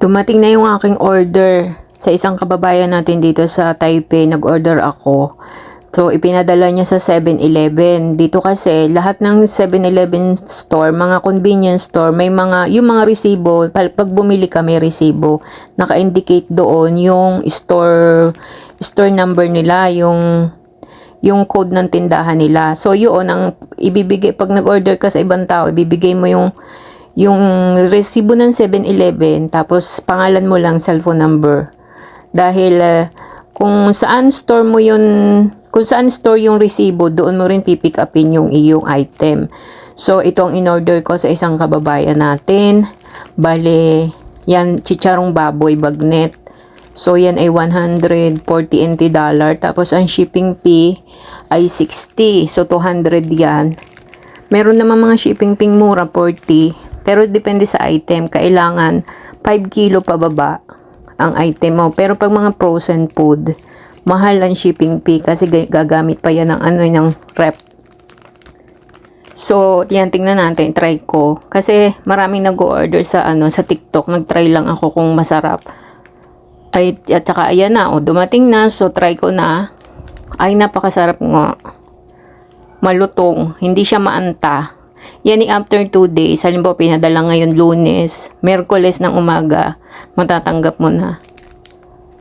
Dumating na yung aking order sa isang kababayan natin dito sa Taipei. Nag-order ako. So, ipinadala niya sa 7-Eleven. Dito kasi, lahat ng 7-Eleven store, mga convenience store, may mga, yung mga resibo, pag bumili ka, may resibo. Naka-indicate doon yung store, store number nila, yung yung code ng tindahan nila. So, yun ang ibibigay, pag nag-order ka sa ibang tao, ibibigay mo yung yung resibo ng 7-Eleven, tapos pangalan mo lang cellphone number. Dahil uh, kung saan store mo yun, kung saan store yung resibo, doon mo rin pipick upin yung iyong item. So, itong in-order ko sa isang kababayan natin. Bale, yan, chicharong baboy, bagnet. So, yan ay 140 NT dollar. Tapos, ang shipping fee ay 60. So, 200 yan. Meron naman mga shipping fee mura, 40. Pero, depende sa item. Kailangan 5 kilo pababa ang item mo. Pero, pag mga frozen food, mahal ang shipping fee kasi ga- gagamit pa yan ng ano, ng rep. So, yan, tingnan natin, try ko. Kasi maraming nag-order sa, ano, sa TikTok. Nag-try lang ako kung masarap. Ay, at saka ayan na, oh, dumating na. So, try ko na. Ay, napakasarap nga. Malutong. Hindi siya maanta. Yan after 2 days. Halimbawa, pinadala ngayon lunes, merkules ng umaga, matatanggap mo na.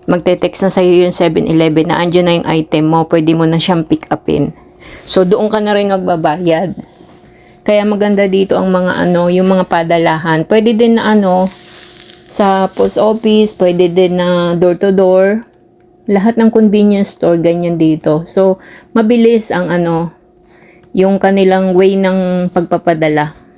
Magte-text na sa'yo yung 7-Eleven na andyan na yung item mo, pwede mo na siyang pick upin. So, doon ka na rin magbabayad. Kaya maganda dito ang mga ano, yung mga padalahan. Pwede din na ano, sa post office, pwede din na door to door. Lahat ng convenience store ganyan dito. So, mabilis ang ano, yung kanilang way ng pagpapadala.